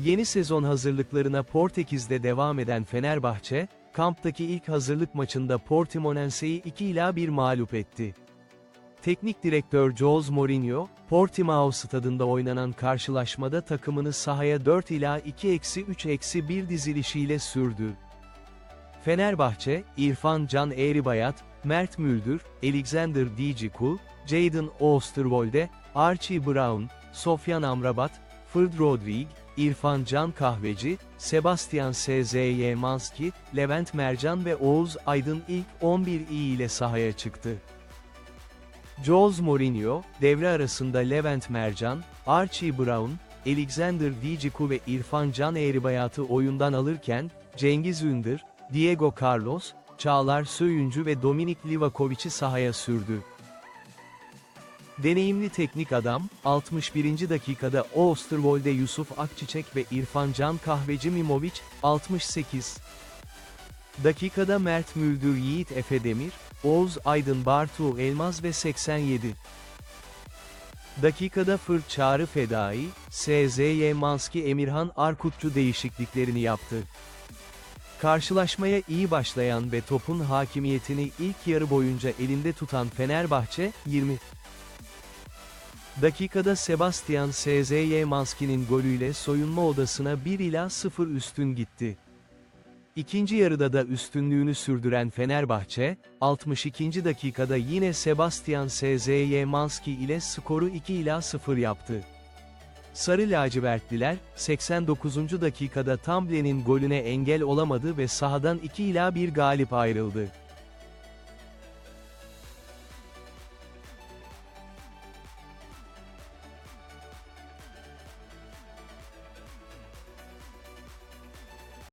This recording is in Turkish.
Yeni sezon hazırlıklarına Portekiz'de devam eden Fenerbahçe, kamptaki ilk hazırlık maçında Portimonense'yi 2 ila 1 mağlup etti. Teknik direktör Jose Mourinho, Portimao stadında oynanan karşılaşmada takımını sahaya 4 ila 2-3-1 dizilişiyle sürdü. Fenerbahçe, İrfan Can Eğribayat, Mert Müldür, Alexander Dicikul, Jadon Oosterwolde, Archie Brown, Sofyan Amrabat, Fırd Rodrigue, İrfan Can Kahveci, Sebastian S.Z.Y. Manski, Levent Mercan ve Oğuz Aydın ilk 11 iyi ile sahaya çıktı. Jose Mourinho, devre arasında Levent Mercan, Archie Brown, Alexander Dicikul ve İrfan Can Eğribayat'ı oyundan alırken, Cengiz Ündür, Diego Carlos, Çağlar Söyüncü ve Dominik Livakovic'i sahaya sürdü. Deneyimli teknik adam, 61. dakikada Oosterwolde Yusuf Akçiçek ve İrfan Can Kahveci Mimovic, 68. Dakikada Mert Müldür Yiğit Efe Demir, Oğuz Aydın Bartu Elmaz ve 87. Dakikada Fırt Çağrı Fedai, SZY Manski Emirhan Arkutçu değişikliklerini yaptı. Karşılaşmaya iyi başlayan ve topun hakimiyetini ilk yarı boyunca elinde tutan Fenerbahçe, 20. Dakikada Sebastian SZY Manski'nin golüyle soyunma odasına 1 ila 0 üstün gitti. İkinci yarıda da üstünlüğünü sürdüren Fenerbahçe, 62. dakikada yine Sebastian SZY Manski ile skoru 2 ila 0 yaptı. Sarı lacivertliler, 89. dakikada Tamble'nin golüne engel olamadı ve sahadan 2 ila 1 galip ayrıldı.